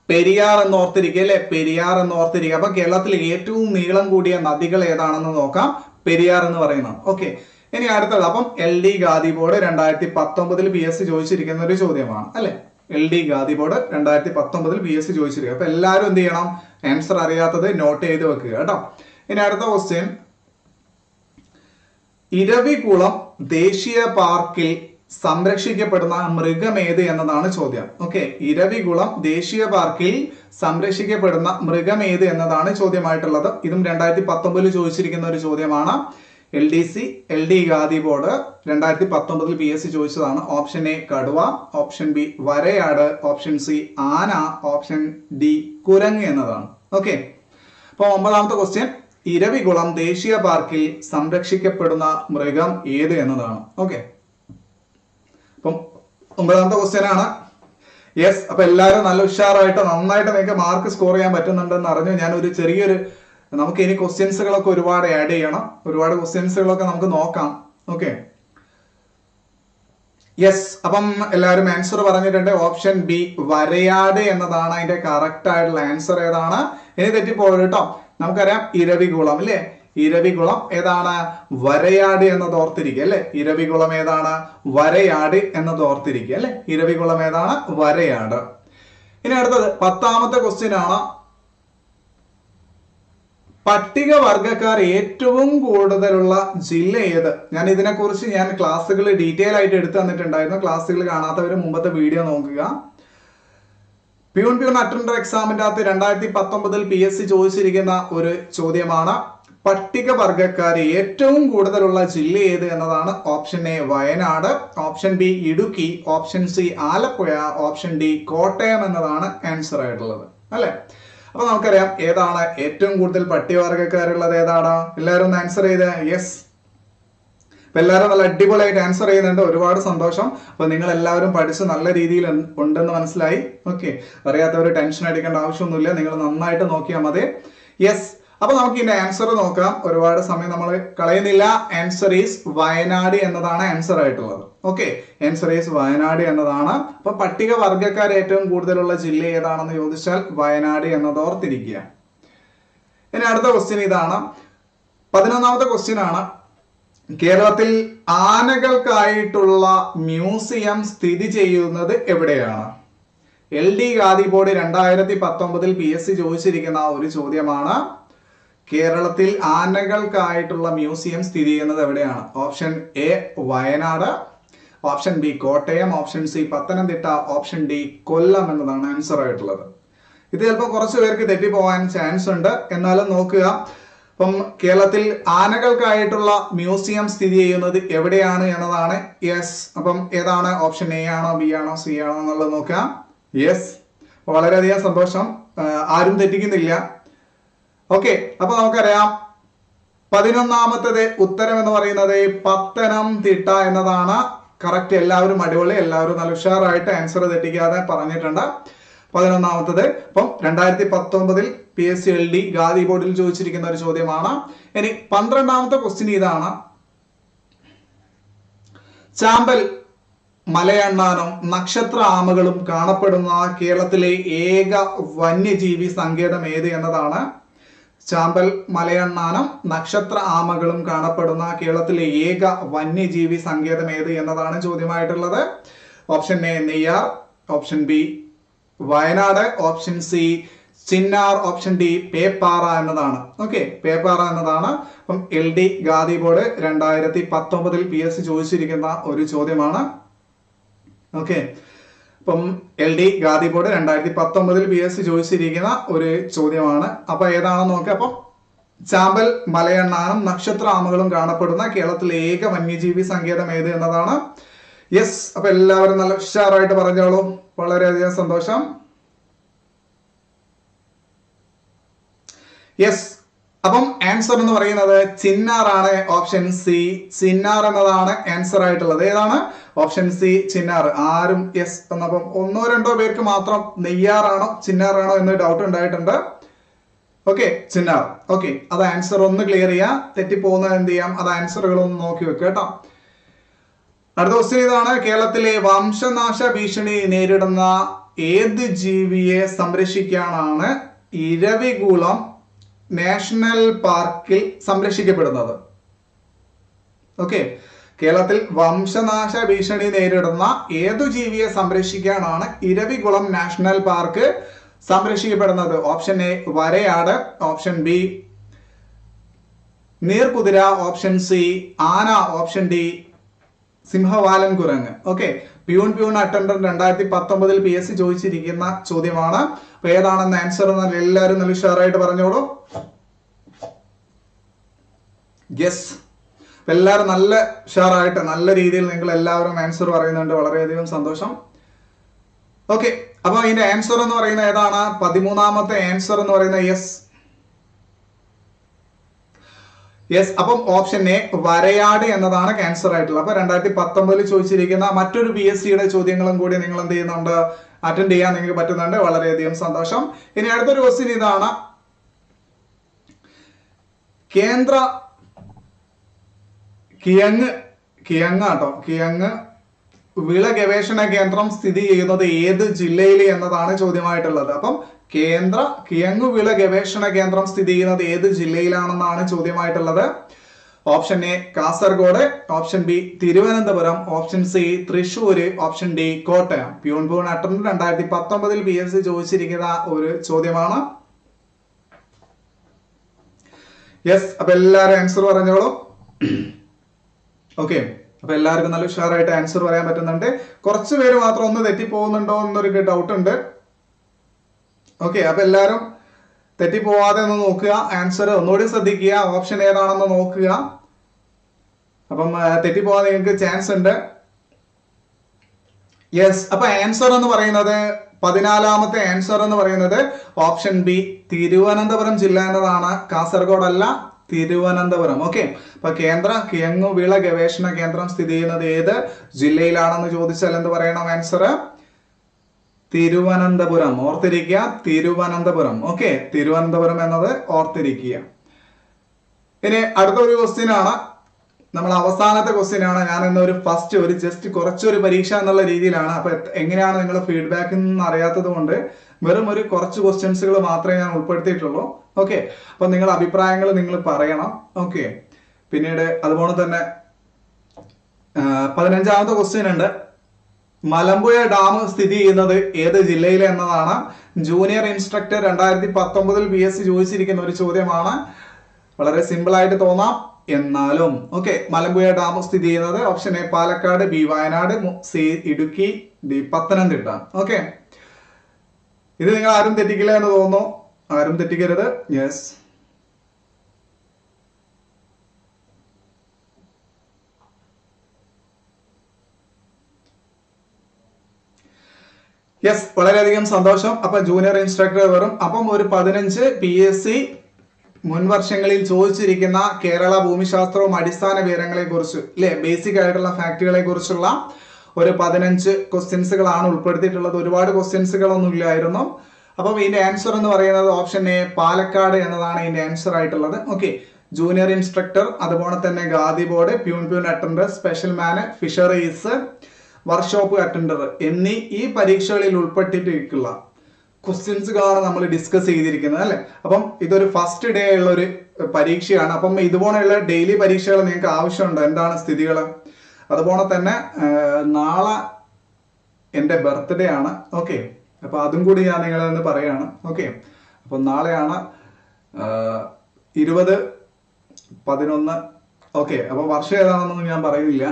പെരിയാർ എന്ന് ഓർത്തിരിക്കുക അല്ലെ? പെരിയാർ എന്ന് ഓർത്തിരിക്കുക അപ്പൊ കേരളത്തിൽ ഏറ്റവും നീളം കൂടിയ നദികൾ ഏതാണെന്ന് നോക്കാം. പെരിയാർ എന്ന് പറയുന്നത്. ഓക്കെ ഇനി അടുത്തത് അപ്പം എൽ ഡി ഗാദി ബോർഡ് രണ്ടായിരത്തി പത്തൊമ്പതിൽ പി എസ് സി ചോദിച്ചിരിക്കുന്ന ഒരു ചോദ്യമാണ് അല്ലെ? എൽ ഡി ഗാദി ബോർഡ് രണ്ടായിരത്തി പത്തൊമ്പതിൽ പി എസ് സി ചോദിച്ചിരിക്കുക അപ്പൊ എല്ലാവരും എന്ത് ചെയ്യണം? ആൻസർ അറിയാത്തത് നോട്ട് ചെയ്ത് വെക്കുക കേട്ടോ. ഇനി അടുത്ത ക്വസ്റ്റ്യൻ ഇരവികുളം ദേശീയ പാർക്കിൽ സംരക്ഷിക്കപ്പെടുന്ന മൃഗമേത് എന്നതാണ് ചോദ്യം. ഓക്കെ ഇരവികുളം ദേശീയ പാർക്കിൽ സംരക്ഷിക്കപ്പെടുന്ന മൃഗമേത് എന്നതാണ് ചോദ്യമായിട്ടുള്ളത്. ഇതും രണ്ടായിരത്തി പത്തൊമ്പതിൽ ചോദിച്ചിരിക്കുന്ന ഒരു ചോദ്യമാണ്. L D C L D Khadi board രണ്ടായിരത്തി പത്തൊമ്പതിൽ പി എസ് സി ചോദിച്ചതാണ് ഓപ്ഷൻ എ കടുവ ഓപ്ഷൻ ബി വരയാട് ഓപ്ഷൻ സി ആന ഓപ്ഷൻ ഡി കുരങ്ങ് എന്നതാണ്. ഓക്കെ അപ്പോൾ ഒമ്പതാമത്തെ ക്വസ്റ്റ്യൻ ഇരവികുളം ദേശീയ പാർക്കിൽ സംരക്ഷിക്കപ്പെടുന്ന മൃഗം ഏത് എന്നതാണ്. ഓക്കെ അപ്പം ഒമ്പതാമത്തെ ക്വസ്റ്റ്യൻ ആണ്. യെസ് അപ്പൊ എല്ലാവരും നല്ല ഉഷാറായിട്ട് നന്നായിട്ട് നിങ്ങൾക്ക് മാർക്ക് സ്കോർ ചെയ്യാൻ പറ്റുന്നുണ്ടെന്ന് അറിഞ്ഞു. ഞാൻ ഒരു ചെറിയൊരു നമുക്ക് ഇനി ക്വസ്റ്റ്യൻസുകളൊക്കെ ഒരുപാട് ആഡ് ചെയ്യണം. ഒരുപാട് ക്വസ്റ്റ്യൻസുകളൊക്കെ നമുക്ക് നോക്കാം. ഓക്കെ യെസ് അപ്പം എല്ലാവരും ആൻസർ പറഞ്ഞിട്ടുണ്ട്. ഓപ്ഷൻ ബി വരയാട് എന്നതാണ് അതിന്റെ കറക്റ്റ് ആയിട്ടുള്ള ആൻസർ ഏതാണ്? ഇനി തെറ്റിപ്പോയത് കേട്ടോ നമുക്കറിയാം ഇരവികുളം അല്ലേ ഇരവികുളം ഏതാണ്? വരയാട് എന്നത് ഓർത്തിരിക്കുക അല്ലെ ഇരവികുളം ഏതാണ്? വരയാട് എന്നത് ഓർത്തിരിക്കുക അല്ലെ ഇരവികുളം ഏതാണ്? വരയാട്. ഇനി അടുത്തത് പത്താമത്തെ ക്വസ്റ്റ്യൻ ആണ്. പട്ടികവർഗക്കാർ ഏറ്റവും കൂടുതലുള്ള ജില്ല ഏത്? ഞാൻ ഇതിനെക്കുറിച്ച് ഞാൻ ക്ലാസ്സുകൾ ഡീറ്റെയിൽ ആയിട്ട് എടുത്തു തന്നിട്ടുണ്ടായിരുന്നു. ക്ലാസ്സുകൾ കാണാത്തവർ മുമ്പത്തെ വീഡിയോ നോക്കുക. പ്യൂൺ പ്യൂൺ അറ്റൻഡർ എക്സാമിന്റെ അകത്ത് രണ്ടായിരത്തി പത്തൊമ്പതിൽ പി എസ് സി ചോദിച്ചിരിക്കുന്ന ഒരു ചോദ്യമാണ്. പട്ടികവർഗക്കാർ ഏറ്റവും കൂടുതലുള്ള ജില്ല ഏത് എന്നതാണ് option A Wayanad option B Idukki option C Alappuzha option D Kottayam എന്നതാണ് ആൻസർ ആയിട്ടുള്ളത്. അല്ലെ? അപ്പൊ നമുക്കറിയാം ഏതാണ് ഏറ്റവും കൂടുതൽ പട്ടികവർഗക്കാരുള്ളത് ഏതാണ് എല്ലാവരും ഒന്ന് ആൻസർ ചെയ്തേ. യെസ് അപ്പൊ എല്ലാവരും നല്ല അടിപൊളിയായിട്ട് ആൻസർ ചെയ്യുന്നുണ്ട്. ഒരുപാട് സന്തോഷം. അപ്പൊ നിങ്ങൾ എല്ലാവരും പഠിച്ച് നല്ല രീതിയിൽ ഉണ്ടെന്ന് മനസ്സിലായി. ഓക്കെ അറിയാത്തവർ ടെൻഷൻ അടിക്കേണ്ട ആവശ്യമൊന്നുമില്ല. നിങ്ങൾ നന്നായിട്ട് നോക്കിയാൽ മതി. യെസ് അപ്പൊ നമുക്ക് ഇതിന്റെ ആൻസർ നോക്കാം. ഒരുപാട് സമയം നമ്മൾ കളയുന്നില്ല. ആൻസർ ഈസ് വയനാട് എന്നതാണ് ആൻസർ ആയിട്ടുള്ളത്. ഓക്കെ ആൻസർ ഈസ് വയനാട് എന്നതാണ്. അപ്പൊ പട്ടിക വർഗക്കാർ ഏറ്റവും കൂടുതലുള്ള ജില്ല ഏതാണെന്ന് ചോദിച്ചാൽ വയനാട് എന്നത് ഓർത്തിരിക്കുക ഇനി അടുത്ത ക്വസ്റ്റ്യൻ ഇതാണ്. പതിനൊന്നാമത്തെ ക്വസ്റ്റ്യൻ ആണ്. കേരളത്തിൽ ആനകൾക്കായിട്ടുള്ള മ്യൂസിയം സ്ഥിതി ചെയ്യുന്നത് എവിടെയാണ്? എൽ ഡി ഗാദി ബോർഡ് രണ്ടായിരത്തി പത്തൊമ്പതിൽ പി എസ് സി ചോദിച്ചിരിക്കുന്ന ഒരു ചോദ്യമാണ്. കേരളത്തിൽ ആനകൾക്കായിട്ടുള്ള മ്യൂസിയം സ്ഥിതി ചെയ്യുന്നത് എവിടെയാണ്? Option A Wayanad. Option B Kottayam. Option C Pathanamthitta. Option D Kollam എന്നതാണ് ആൻസർ ആയിട്ടുള്ളത്. ഇത് ചിലപ്പോൾ കുറച്ച് പേർക്ക് തെറ്റിപ്പോവാൻ ചാൻസ് ഉണ്ട്. എന്നാലും നോക്കുക. അപ്പം കേരളത്തിൽ ആനകൾക്കായിട്ടുള്ള മ്യൂസിയം സ്ഥിതി ചെയ്യുന്നത് എവിടെയാണ് എന്നതാണ്. യെസ് അപ്പം ഏതാണ്? ഓപ്ഷൻ എ ആണോ ബി ആണോ സി ആണോ എന്നുള്ളത് നോക്കുക യെസ് വളരെയധികം സന്തോഷം. ആരും തെറ്റിക്കുന്നില്ല. ഓക്കെ അപ്പൊ നമുക്കറിയാം. പതിനൊന്നാമത്തത് ഉത്തരം എന്ന് പറയുന്നത് പത്തനംതിട്ട എന്നതാണ്. കറക്റ്റ് എല്ലാവരും അടിപൊളി എല്ലാവരും നല്ല ഉഷാറായിട്ട് ആൻസർ തെറ്റിക്കാതെ പറഞ്ഞിട്ടുണ്ട്. പതിനൊന്നാമത്തത് അപ്പം രണ്ടായിരത്തി പത്തൊമ്പതിൽ P S C L D Khadi ബോർഡിൽ ചോദിച്ചിരിക്കുന്ന ഒരു ചോദ്യമാണ്. ഇനി പന്ത്രണ്ടാമത്തെ ക്വസ്റ്റ്യൻ ഇതാണ്. ചാമ്പൽ മലയണ്ണാനും നക്ഷത്ര ആമകളും കാണപ്പെടുന്ന കേരളത്തിലെ ഏക വന്യജീവി സങ്കേതം ഏത് എന്നതാണ്? ചാമ്പൽ മലയണ്ണാനം നക്ഷത്ര ആമകളും കാണപ്പെടുന്ന കേരളത്തിലെ ഏക വന്യജീവി സങ്കേതം ഏത് എന്നതാണ് ചോദ്യമായിട്ടുള്ളത്. Option A Neyyar. Option B Wayanad. Option C Chinnar. Option D Peppara എന്നതാണ്. ഓക്കെ പേപ്പാറ എന്നതാണ്. അപ്പം എൽ ഡി ഗാദി ബോർഡ് രണ്ടായിരത്തി പത്തൊമ്പതിൽ പി എസ് സി ചോദിച്ചിരിക്കുന്ന ഒരു ചോദ്യമാണ്. ഓക്കെ അപ്പം എൽ ഡി ഗാദി ബോർഡ് രണ്ടായിരത്തി പത്തൊമ്പതിൽ പി എസ് സി ചോദിച്ചിരിക്കുന്ന ഒരു ചോദ്യമാണ്. അപ്പൊ ഏതാണെന്ന് നോക്കുക അപ്പം ചാമ്പൽ മലയണ്ണാനും നക്ഷത്ര ആമകളും കാണപ്പെടുന്ന കേരളത്തിലെ ഏക വന്യജീവി സങ്കേതം ഏത് എന്നതാണ്? യെസ് അപ്പൊ എല്ലാവരും നല്ല ഉഷാറായിട്ട് പറഞ്ഞോളൂ. വളരെയധികം സന്തോഷം. യെസ് അപ്പം ആൻസർ എന്ന് പറയുന്നത് ചിന്നാറാണ് ഓപ്ഷൻ സി ചിന്നാർ എന്നതാണ് ആൻസർ ആയിട്ടുള്ളത്. ഏതാണ്? Option C Chinnar. ആരും യെസ് എന്നപ്പം ഒന്നോ രണ്ടോ പേർക്ക് മാത്രം നെയ്യാറാണോ ചിന്നാറാണോ എന്ന് ഡൗട്ട് ഉണ്ടായിട്ടുണ്ട്. ഓക്കെ ചിന്നാർ. ഓക്കെ അത് ആൻസർ ഒന്ന് ക്ലിയർ ചെയ്യാം. തെറ്റിപ്പോകുന്നത് എന്ത് ചെയ്യാം? അത് ആൻസറുകൾ ഒന്ന് നോക്കി വെക്കുക കേട്ടോ. അടുത്ത ക്വസ്റ്റ്യൻ ഇതാണ്. കേരളത്തിലെ വംശനാശ ഭീഷണി നേരിടുന്ന ഏത് ജീവിയെ സംരക്ഷിക്കാനാണ് ഇരവികുളം നാഷണൽ പാർക്കിൽ സംരക്ഷിക്കപ്പെടുന്നത്. ഓക്കെ. കേരളത്തിൽ വംശനാശ ഭീഷണി നേരിടുന്ന ഏതു ജീവിയെ സംരക്ഷിക്കാനാണ് ഇരവികുളം നാഷണൽ പാർക്ക് സംരക്ഷിക്കപ്പെടുന്നത്? ഓപ്ഷൻ എ വരയാട് ഓപ്ഷൻ ബി നീർകുതിര ഓപ്ഷൻ സി ആന ഓപ്ഷൻ ഡി സിംഹവാലൻ കുരങ്ങ് ഓക്കെ. പ്യൂൺ പ്യൂൺ അറ്റൻഡർ രണ്ടായിരത്തി പത്തൊമ്പതിൽ പി എസ് സി ചോദിച്ചിരിക്കുന്ന ചോദ്യമാണ്. അപ്പൊ ഏതാണെന്ന് ആൻസർ എന്നാൽ എല്ലാവരും നല്ല ഉഷാറായിട്ട് പറഞ്ഞോളൂ. യെസ് എല്ലാവരും നല്ല ഉഷാറായിട്ട് നല്ല രീതിയിൽ നിങ്ങൾ എല്ലാവരും ആൻസർ പറയുന്നുണ്ട്. വളരെയധികം സന്തോഷം. ഓക്കെ അപ്പൊ ഇതിന്റെ ആൻസർ എന്ന് പറയുന്നത് ഏതാണ്? പതിമൂന്നാമത്തെ ആൻസർ എന്ന് പറയുന്നത് യെസ് യെസ് അപ്പം ഓപ്ഷൻ എ വരയാട് എന്നതാണ് ക്യാൻസർ ആയിട്ടുള്ളത്. അപ്പൊ രണ്ടായിരത്തി പത്തൊമ്പതിൽ ചോദിച്ചിരിക്കുന്ന മറ്റൊരു പി എസ് സിയുടെ ചോദ്യങ്ങളും കൂടി നിങ്ങൾ എന്ത് ചെയ്യുന്നുണ്ട്? അറ്റൻഡ് ചെയ്യാൻ നിങ്ങൾക്ക് പറ്റുന്നുണ്ട്. വളരെയധികം സന്തോഷം. ഇനി അടുത്തൊരു ക്വസ്റ്റ്യൻ ഇതാണ്. കേന്ദ്ര കിയങ് കിയങ് കേട്ടോ കിയങ് വിള ഗവേഷണ കേന്ദ്രം സ്ഥിതി ചെയ്യുന്നത് ഏത് ജില്ലയിൽ എന്നതാണ് ചോദ്യമായിട്ടുള്ളത്. അപ്പം കേന്ദ്ര കിഴങ്ങുവിള ഗവേഷണ കേന്ദ്രം സ്ഥിതി ചെയ്യുന്നത് ഏത് ജില്ലയിലാണെന്നാണ് ചോദ്യമായിട്ടുള്ളത്? Option A Kasaragod. Option B Thiruvananthapuram. Option C Thrissur. Option D Kottayam. Peon peon attempt രണ്ടായിരത്തി പത്തൊമ്പതിൽ പി എസ് സി ചോദിച്ചിരിക്കുന്ന ഒരു ചോദ്യമാണ്. യെസ് അപ്പൊ എല്ലാവരും ആൻസർ പറഞ്ഞോളൂ. ഓക്കെ അപ്പൊ എല്ലാവർക്കും നല്ല ഉഷാറായിട്ട് ആൻസർ പറയാൻ പറ്റുന്നുണ്ട്. കുറച്ച് പേര് മാത്രം ഒന്ന് തെറ്റിപ്പോകുന്നുണ്ടോ എന്നൊരു ഡൗട്ട് ഉണ്ട്. ഓക്കെ അപ്പൊ എല്ലാവരും തെറ്റിപ്പോവാതെ ഒന്ന് നോക്കുക. ആൻസർ ഒന്നുകൂടി ശ്രദ്ധിക്കുക. ഓപ്ഷൻ ഏതാണെന്ന് നോക്കുക. അപ്പം തെറ്റി തെറ്റിപ്പോവാതെ നിങ്ങൾക്ക് ചാൻസ് ഉണ്ട്. യെസ് അപ്പൊ ആൻസർ എന്ന് പറയുന്നത് പതിനാലാമത്തെ ആൻസർ എന്ന് പറയുന്നത് ഓപ്ഷൻ ബി തിരുവനന്തപുരം ജില്ല എന്നതാണ്. കാസർഗോഡ് അല്ല തിരുവനന്തപുരം. ഓക്കെ അപ്പൊ കേന്ദ്ര കിഴങ്ങുവിള ഗവേഷണ കേന്ദ്രം സ്ഥിതി ചെയ്യുന്നത് ഏത്? ജില്ലയിലാണെന്ന് ചോദിച്ചാൽ എന്ത് പറയണം ആൻസർ തിരുവനന്തപുരം. ഓർത്തിരിക്കുക തിരുവനന്തപുരം. ഓക്കെ തിരുവനന്തപുരം എന്നത് ഓർത്തിരിക്കുക. ഇനി അടുത്ത ഒരു ക്വസ്റ്റ്യൻ ആണ്. നമ്മൾ അവസാനത്തെ ക്വസ്റ്റ്യൻ ആണ്. ഞാൻ ഇന്ന് ഒരു ഫസ്റ്റ് ഒരു ജസ്റ്റ് കുറച്ചൊരു പരീക്ഷ എന്നുള്ള രീതിയിലാണ്. അപ്പൊ എങ്ങനെയാണ് നിങ്ങൾ ഫീഡ്ബാക്ക് എന്ന് അറിയാത്തത് കൊണ്ട് വെറും ഒരു കുറച്ച് ക്വസ്റ്റ്യൻസുകൾ മാത്രമേ ഞാൻ ഉൾപ്പെടുത്തിയിട്ടുള്ളൂ. ഓക്കെ അപ്പൊ നിങ്ങളുടെ അഭിപ്രായങ്ങൾ നിങ്ങൾ പറയണം. ഓക്കെ പിന്നീട് അതുപോലെ തന്നെ പതിനഞ്ചാമത്തെ ക്വസ്റ്റ്യൻ ഉണ്ട്. മലമ്പുഴ ഡാം സ്ഥിതി ചെയ്യുന്നത് ഏത് ജില്ലയിൽ എന്നതാണ്? ജൂനിയർ ഇൻസ്ട്രക്ടർ രണ്ടായിരത്തി പത്തൊമ്പതിൽ പി എസ് സി ചോദിച്ചിരിക്കുന്ന ഒരു ചോദ്യമാണ്. വളരെ സിമ്പിൾ ആയിട്ട് തോന്നാം. എന്നാലും ഓക്കെ മലമ്പുഴ ഡാം സ്ഥിതി ചെയ്യുന്നത് option A Palakkad B Wayanad C Idukki D Pathanamthitta. Okay ഇത് നിങ്ങൾ ആരും തെറ്റിക്കില്ല എന്ന് തോന്നുന്നു. ആരും തെറ്റിക്കരുത്. യെസ് യെസ് വളരെയധികം സന്തോഷം. അപ്പൊ ജൂനിയർ ഇൻസ്ട്രക്ടർ വരും അപ്പം ഒരു പതിനഞ്ച് പി എസ് സി മുൻ വർഷങ്ങളിൽ ചോദിച്ചിരിക്കുന്ന കേരള ഭൂമിശാസ്ത്രവും അടിസ്ഥാന വിവരങ്ങളെ കുറിച്ച് അല്ലെ ബേസിക് ആയിട്ടുള്ള ഫാക്ടുകളെ കുറിച്ചുള്ള ഒരു പതിനഞ്ച് ക്വസ്റ്റ്യൻസുകളാണ് ഉൾപ്പെടുത്തിയിട്ടുള്ളത്. ഒരുപാട് ക്വസ്റ്റ്യൻസുകളൊന്നും ഇല്ലായിരുന്നു. അപ്പം ഇതിന്റെ ആൻസർ എന്ന് പറയുന്നത് ഓപ്ഷൻ എ പാലക്കാട് എന്നതാണ് ഇതിന്റെ ആൻസർ ആയിട്ടുള്ളത്. ഓക്കെ ജൂനിയർ ഇൻസ്ട്രക്ടർ അതുപോലെ തന്നെ Khadi board peon peon attender special man fisheries workshop attender എന്നീ ഈ പരീക്ഷകളിൽ ഉൾപ്പെട്ടിട്ടുള്ള ക്വസ്റ്റ്യൻസുകളാണ് നമ്മൾ ഡിസ്കസ് ചെയ്തിരിക്കുന്നത് അല്ലെ? അപ്പം ഇതൊരു ഫസ്റ്റ് ഡേ ഉള്ള ഒരു പരീക്ഷയാണ്. അപ്പം ഇതുപോലെയുള്ള ഡെയിലി പരീക്ഷകൾ നിങ്ങൾക്ക് ആവശ്യമുണ്ട്? എന്താണ് സ്ഥിതികൾ അതുപോലെ തന്നെ നാളെ എന്റെ ബർത്ത്ഡേ ആണ്. ഓക്കെ. അപ്പൊ അതും കൂടി ഞാൻ നിങ്ങളെ ഒന്ന് പറയാണ്. ഓക്കെ. അപ്പം നാളെയാണ് ഇരുപത് പതിനൊന്ന് ഓക്കെ അപ്പൊ വർഷം ഏതാണെന്നൊന്നും ഞാൻ പറയുന്നില്ല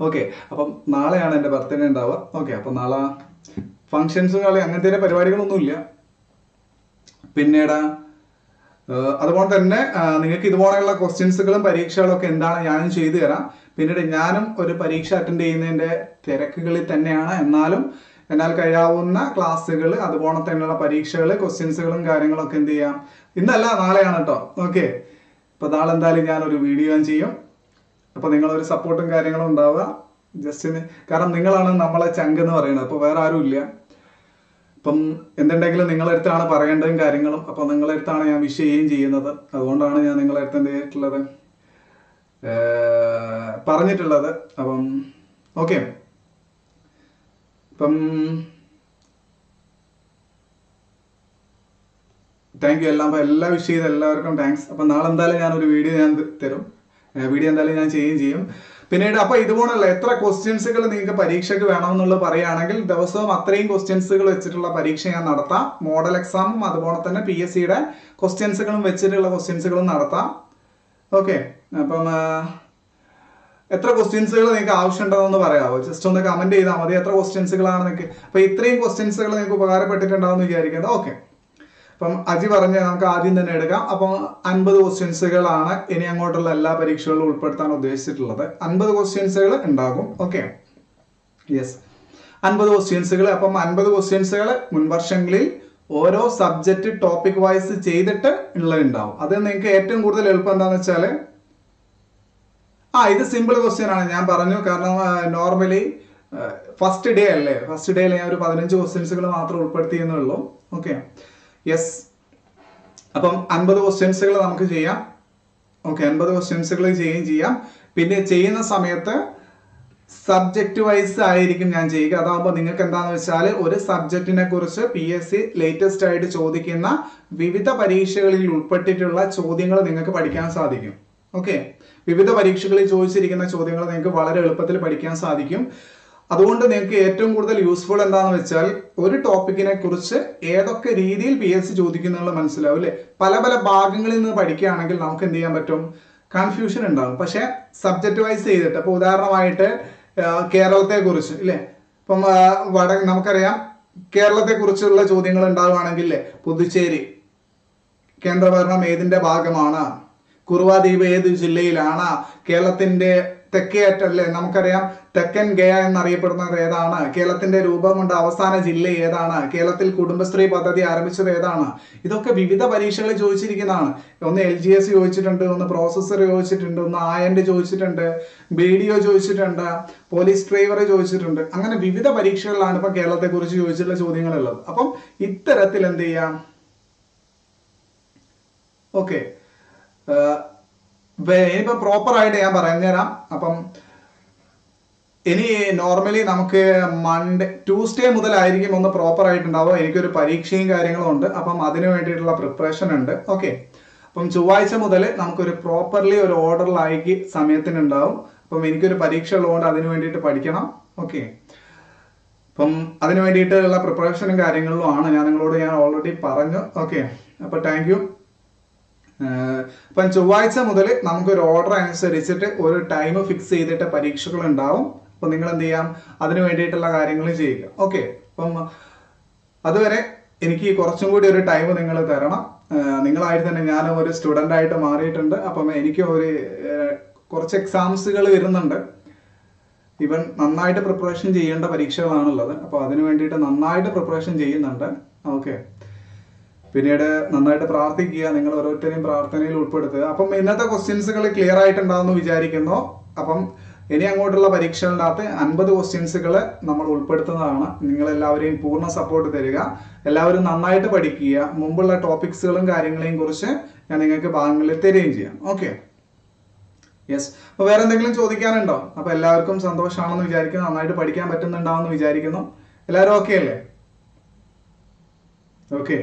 ഓക്കെ അപ്പം നാളെയാണ് എന്റെ ബർത്ത്ഡേ ഉണ്ടാവുക. ഓക്കെ അപ്പം നാളെ ഫങ്ഷൻസുകൾ അങ്ങനത്തെ പരിപാടികളൊന്നുമില്ല. പിന്നീട് അതുപോലെ തന്നെ നിങ്ങൾക്ക് ഇതുപോലെയുള്ള ക്വസ്റ്റ്യൻസുകളും പരീക്ഷകളും ഒക്കെ എന്താണ് ഞാനും ചെയ്തു തരാം. പിന്നീട് ഞാനും ഒരു പരീക്ഷ അറ്റൻഡ് ചെയ്യുന്നതിന്റെ തിരക്കുകളിൽ തന്നെയാണ്. എന്നാലും എന്നാൽ കഴിയാവുന്ന ക്ലാസ്സുകൾ അതുപോലെ തന്നെയുള്ള പരീക്ഷകൾ ക്വസ്റ്റ്യൻസുകളും കാര്യങ്ങളൊക്കെ എന്ത് ചെയ്യാം? ഇന്നല്ല നാളെയാണ് കേട്ടോ ഓക്കെ ഇപ്പൊ നാളെ എന്തായാലും ഞാൻ ഒരു വീഡിയോ ചെയ്യും. അപ്പൊ നിങ്ങളൊരു സപ്പോർട്ടും കാര്യങ്ങളും ഉണ്ടാവുക. ജസ്റ്റ് കാരണം നിങ്ങളാണ് നമ്മളെ ചങ്ക് എന്ന് പറയുന്നത്. അപ്പോൾ വേറെ ആരും ഇല്ല. ഇപ്പം എന്തുണ്ടെങ്കിലും നിങ്ങളുടെ അടുത്താണ് പറയേണ്ടതും കാര്യങ്ങളും. അപ്പോൾ നിങ്ങളുടെ അടുത്താണ് ഞാൻ വിഷ് ചെയ്യുകയും ചെയ്യുന്നത്. അതുകൊണ്ടാണ് ഞാൻ നിങ്ങളുടെ അടുത്ത് എന്ത് ചെയ്തിട്ടുള്ളത്? പറഞ്ഞിട്ടുള്ളത്. അപ്പം ഓക്കെ ഇപ്പം താങ്ക് യു എല്ലാം. അപ്പോൾ എല്ലാ വിഷ് ചെയ്ത എല്ലാവർക്കും താങ്ക്സ് അപ്പോൾ നാളെ എന്തായാലും ഞാൻ ഒരു വീഡിയോ ഞാൻ തരും. വീഡിയോ എന്തായാലും ഞാൻ ചെയ്യുകയും ചെയ്യും. പിന്നീട് അപ്പോൾ ഇതുപോലുള്ള എത്ര ക്വസ്റ്റ്യൻസുകൾ നിങ്ങൾക്ക് പരീക്ഷയ്ക്ക് വേണമെന്നുള്ളത് പറയുകയാണെങ്കിൽ ദിവസവും അത്രയും ക്വസ്റ്റ്യൻസുകൾ വെച്ചിട്ടുള്ള പരീക്ഷ ഞാൻ നടത്താം. മോഡൽ എക്സാമും അതുപോലെ തന്നെ പി എസ് സിയുടെ ക്വസ്റ്റ്യൻസുകളും വെച്ചിട്ടുള്ള ക്വസ്റ്റ്യൻസുകളും നടത്താം. ഓക്കെ അപ്പം എത്ര ക്വസ്റ്റ്യൻസുകൾ നിങ്ങൾക്ക് ആവശ്യമുണ്ടെന്ന് പറയാമോ ജസ്റ്റ് ഒന്ന് കമന്റ് ചെയ്താൽ മതി. എത്ര ക്വസ്റ്റ്യൻസുകളാണ് നിങ്ങൾക്ക് അപ്പൊ ഇത്രയും ക്വസ്റ്റ്യൻസുകൾ നിങ്ങൾക്ക് ഉപകാരപ്പെട്ടിട്ടുണ്ടാവുമെന്ന് വിചാരിക്കുന്നത് ഓക്കെ അപ്പം അജി പറഞ്ഞ നമുക്ക് ആദ്യം തന്നെ എടുക്കാം. അപ്പം അൻപത് ക്വസ്റ്റ്യൻസുകളാണ് ഇനി അങ്ങോട്ടുള്ള എല്ലാ പരീക്ഷകളിലും ഉൾപ്പെടുത്താൻ ഉദ്ദേശിച്ചിട്ടുള്ളത്. അൻപത് ക്വസ്റ്റ്യൻസുകൾ ഉണ്ടാകും. ഓക്കെ യെസ് അൻപത് ക്വസ്റ്റ്യൻസുകൾ അപ്പം അൻപത് ക്വസ്റ്റ്യൻസുകൾ മുൻവർഷങ്ങളിൽ ഓരോ സബ്ജക്റ്റ് ടോപ്പിക് വൈസ് ചെയ്തിട്ട് ഉള്ളതുണ്ടാവും അത് നിങ്ങൾക്ക് ഏറ്റവും കൂടുതൽ എളുപ്പം എന്താണെന്ന് വെച്ചാൽ ആ ഇത് സിമ്പിൾ ക്വസ്റ്റ്യൻ ആണ്. ഞാൻ പറഞ്ഞു. കാരണം നോർമലി ഫസ്റ്റ് ഡേ അല്ലേ? ഫസ്റ്റ് ഡേയിൽ ഞാൻ ഒരു പതിനഞ്ച് ക്വസ്റ്റ്യൻസുകൾ മാത്രം ഉൾപ്പെടുത്തിയെന്നുള്ളൂ ഓക്കെ യെസ് അപ്പം അൻപത് ക്വസ്റ്റ്യൻസുകൾ നമുക്ക് ചെയ്യാം. ഓക്കെ അൻപത് ക്വസ്റ്റ്യൻസുകൾ ചെയ്യുകയും ചെയ്യാം. പിന്നെ ചെയ്യുന്ന സമയത്ത് സബ്ജക്റ്റ് വൈസ് ആയിരിക്കും ഞാൻ ചെയ്യുക. അതാകുമ്പോൾ നിങ്ങൾക്ക് എന്താണെന്ന് വെച്ചാൽ ഒരു സബ്ജക്റ്റിനെ കുറിച്ച് പി എസ് സി ലേറ്റസ്റ്റ് ആയിട്ട് ചോദിക്കുന്ന വിവിധ പരീക്ഷകളിൽ ഉൾപ്പെട്ടിട്ടുള്ള ചോദ്യങ്ങൾ നിങ്ങൾക്ക് പഠിക്കാൻ സാധിക്കും. ഓക്കെ വിവിധ പരീക്ഷകളിൽ ചോദിച്ചിരിക്കുന്ന ചോദ്യങ്ങൾ നിങ്ങൾക്ക് വളരെ എളുപ്പത്തിൽ പഠിക്കാൻ സാധിക്കും. അതുകൊണ്ട് നിങ്ങൾക്ക് ഏറ്റവും കൂടുതൽ യൂസ്ഫുൾ എന്താണെന്ന് വെച്ചാൽ ഒരു ടോപ്പിക്കിനെ കുറിച്ച് ഏതൊക്കെ രീതിയിൽ പി എസ് സി ചോദിക്കുന്നുള്ള മനസ്സിലാവും അല്ലെ? പല പല ഭാഗങ്ങളിൽ നിന്ന് പഠിക്കുകയാണെങ്കിൽ നമുക്ക് എന്ത് ചെയ്യാൻ പറ്റും? കൺഫ്യൂഷൻ ഉണ്ടാകും പക്ഷെ സബ്ജക്റ്റ് വൈസ് ചെയ്തിട്ട് അപ്പൊ ഉദാഹരണമായിട്ട് കേരളത്തെ കുറിച്ച് ഇല്ലേ? ഇപ്പം വട നമുക്കറിയാം കേരളത്തെ കുറിച്ചുള്ള ചോദ്യങ്ങൾ ഉണ്ടാവുകയാണെങ്കിൽ പുതുച്ചേരി കേന്ദ്രഭരണം ഏതിന്റെ ഭാഗമാണ്? കുറുവാദ്വീപ് ഏത് ജില്ലയിലാണ്? കേരളത്തിന്റെ തെക്കേ അറ്റല്ലേ നമുക്കറിയാം തെക്കൻ ഗയ എന്നറിയപ്പെടുന്നത് ഏതാണ്? കേരളത്തിന്റെ രൂപം കൊണ്ട് അവസാന ജില്ല ഏതാണ്? കേരളത്തിൽ കുടുംബശ്രീ പദ്ധതി ആരംഭിച്ചത് ഏതാണ്? ഇതൊക്കെ വിവിധ പരീക്ഷകളിൽ ചോദിച്ചിരിക്കുന്നതാണ്. ഒന്ന് എൽ ജി എസ് ചോദിച്ചിട്ടുണ്ട് ഒന്ന് പ്രോസസ്സർ ചോദിച്ചിട്ടുണ്ട് ഒന്ന് ആയന്റ് ചോദിച്ചിട്ടുണ്ട് ഒ ചോദിച്ചിട്ടുണ്ട് പോലീസ് ഡ്രൈവർ ചോദിച്ചിട്ടുണ്ട്. അങ്ങനെ വിവിധ പരീക്ഷകളിലാണ് ഇപ്പൊ കേരളത്തെക്കുറിച്ച് ചോദിച്ചിട്ടുള്ള ചോദ്യങ്ങളുള്ളത്. അപ്പം ഇത്തരത്തിൽ എന്ത് ചെയ്യാം? ഓക്കെ ഇനിയിപ്പോ പ്രോപ്പർ ആയിട്ട് ഞാൻ പറഞ്ഞുതരാം അപ്പം ഇനി നോർമലി നമുക്ക് മൺഡേ ട്യൂസ്ഡേ മുതലായിരിക്കും ഒന്ന് പ്രോപ്പർ ആയിട്ടുണ്ടാവുക. എനിക്കൊരു പരീക്ഷയും കാര്യങ്ങളും ഉണ്ട്. അപ്പം അതിനു വേണ്ടിയിട്ടുള്ള പ്രിപ്പറേഷൻ ഉണ്ട്. ഓക്കെ അപ്പം ചൊവ്വാഴ്ച മുതൽ നമുക്കൊരു പ്രോപ്പർലി ഒരു ഓർഡറിലാക്കി സമയത്തിനുണ്ടാവും. അപ്പം എനിക്കൊരു പരീക്ഷ ഉള്ളതുകൊണ്ട് അതിനു വേണ്ടിയിട്ട് പഠിക്കണം. ഓക്കെ അപ്പം അതിനു വേണ്ടിയിട്ടുള്ള പ്രിപ്പറേഷനും കാര്യങ്ങളിലും ആണ്. ഞാൻ നിങ്ങളോട് ഞാൻ ഓൾറെഡി പറഞ്ഞു. ഓക്കെ അപ്പം താങ്ക് അപ്പം ചൊവ്വാഴ്ച മുതൽ നമുക്കൊരു ഓർഡർ അനുസരിച്ചിട്ട് ഒരു ടൈം ഫിക്സ് ചെയ്തിട്ട് പരീക്ഷകൾ ഉണ്ടാവും അപ്പൊ നിങ്ങൾ എന്ത് ചെയ്യാം അതിന് വേണ്ടിയിട്ടുള്ള കാര്യങ്ങൾ ചെയ്യുക. ഓക്കെ അപ്പം അതുവരെ എനിക്ക് കുറച്ചും കൂടി ഒരു ടൈം നിങ്ങൾ തരണം. നിങ്ങളായിട്ട് തന്നെ ഞാൻ ഒരു സ്റ്റുഡന്റ് ആയിട്ട് മാറിയിട്ടുണ്ട്. അപ്പം എനിക്ക് ഒരു കുറച്ച് എക്സാംസുകൾ വരുന്നുണ്ട്. ഇവൻ നന്നായിട്ട് പ്രിപ്പറേഷൻ ചെയ്യേണ്ട പരീക്ഷകളാണുള്ളത്. അപ്പോൾ അതിന് വേണ്ടിയിട്ട് നന്നായിട്ട് പ്രിപ്പറേഷൻ ചെയ്യുന്നുണ്ട്. ഓക്കെ പിന്നീട് നന്നായിട്ട് പ്രാർത്ഥിക്കുക നിങ്ങൾ ഓരോരുത്തരെയും പ്രാർത്ഥനയിൽ ഉൾപ്പെടുത്തുക. അപ്പം ഇന്നത്തെ ക്വസ്റ്റ്യൻസുകൾ ക്ലിയർ ആയിട്ടുണ്ടാവുമെന്ന് വിചാരിക്കുന്നു. അപ്പം ഇനി അങ്ങോട്ടുള്ള പരീക്ഷകളിനകത്ത് അൻപത് ക്വസ്റ്റ്യൻസുകൾ നമ്മൾ ഉൾപ്പെടുത്തുന്നതാണ്. നിങ്ങൾ എല്ലാവരെയും പൂർണ സപ്പോർട്ട് തരിക. എല്ലാവരും നന്നായിട്ട് പഠിക്കുക. മുമ്പുള്ള ടോപ്പിക്സുകളും കാര്യങ്ങളെയും കുറിച്ച് ഞാൻ നിങ്ങൾക്ക് ഭാഗങ്ങളിൽ തരികയും ചെയ്യാം. ഓക്കെ യെസ് അപ്പോൾ വേറെ എന്തെങ്കിലും ചോദിക്കാനുണ്ടോ? അപ്പോൾ എല്ലാവർക്കും സന്തോഷമാണെന്ന് വിചാരിക്കുന്നു. നന്നായിട്ട് പഠിക്കാൻ പറ്റുന്നുണ്ടാവുമെന്ന് വിചാരിക്കുന്നു. എല്ലാവരും ഓക്കെ അല്ലേ? ഓക്കെ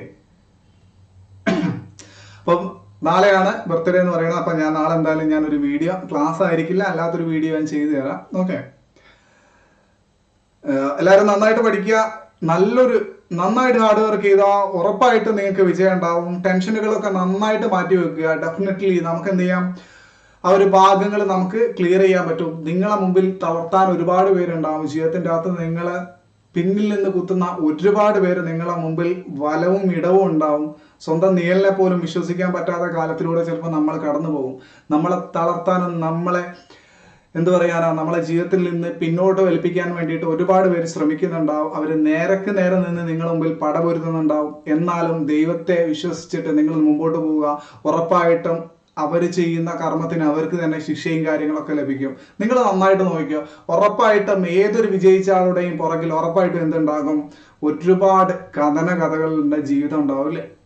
അപ്പം നാളെയാണ് ബർത്ത്ഡേ എന്ന് പറയുന്നത്. അപ്പം ഞാൻ നാളെ എന്തായാലും ഞാൻ ഒരു വീഡിയോ ക്ലാസ് ആയിരിക്കില്ല അല്ലാത്തൊരു വീഡിയോ ഞാൻ ചെയ്തു തരാം. ഓക്കെ. എല്ലാവരും നന്നായിട്ട് പഠിക്കുക. നല്ലൊരു നന്നായിട്ട് ഹാർഡ് വർക്ക് ചെയ്താൽ ഉറപ്പായിട്ട് നിങ്ങൾക്ക് വിജയം ഉണ്ടാവും. ടെൻഷനുകളൊക്കെ നന്നായിട്ട് മാറ്റി വെക്കുക. ഡെഫിനറ്റ്ലി നമുക്ക് എന്ത് ചെയ്യാം? ആ ഒരു ഭാഗങ്ങൾ നമുക്ക് ക്ലിയർ ചെയ്യാൻ പറ്റും. നിങ്ങളെ മുമ്പിൽ തളർത്താൻ ഒരുപാട് പേരുണ്ടാവും. ജീവിതത്തിന്റെ അകത്ത് നിങ്ങളെ പിന്നിൽ നിന്ന് കുത്തുന്ന ഒരുപാട് പേര് നിങ്ങളെ മുമ്പിൽ വലവും ഇടവും ഉണ്ടാവും. സ്വന്തം നീലിനെ പോലും വിശ്വസിക്കാൻ പറ്റാത്ത കാലത്തിലൂടെ ചിലപ്പോൾ നമ്മൾ കടന്നു പോകും. നമ്മളെ തളർത്താനും നമ്മളെ എന്ത് പറയാനാ നമ്മളെ ജീവിതത്തിൽ നിന്ന് പിന്നോട്ട് വലിപ്പിക്കാൻ വേണ്ടിയിട്ട് ഒരുപാട് പേര് ശ്രമിക്കുന്നുണ്ടാവും. അവർ നേരക്ക് നേരെ നിന്ന് നിങ്ങളുടെ മുമ്പിൽ പടപൊരുത്തുന്നുണ്ടാവും എന്നാലും ദൈവത്തെ വിശ്വസിച്ചിട്ട് നിങ്ങൾ മുമ്പോട്ട് പോവുക. ഉറപ്പായിട്ടും അവർ ചെയ്യുന്ന കർമ്മത്തിന് അവർക്ക് തന്നെ ശിക്ഷയും കാര്യങ്ങളൊക്കെ ലഭിക്കും. നിങ്ങൾ നന്നായിട്ട് നോക്കിയോ ഉറപ്പായിട്ടും ഏതൊരു വിജയിച്ച ആളുടെയും പുറകിൽ ഉറപ്പായിട്ടും എന്തുണ്ടാകും? ഒരുപാട് കഥന കഥകളുടെ ജീവിതം ഉണ്ടാവും അല്ലേ?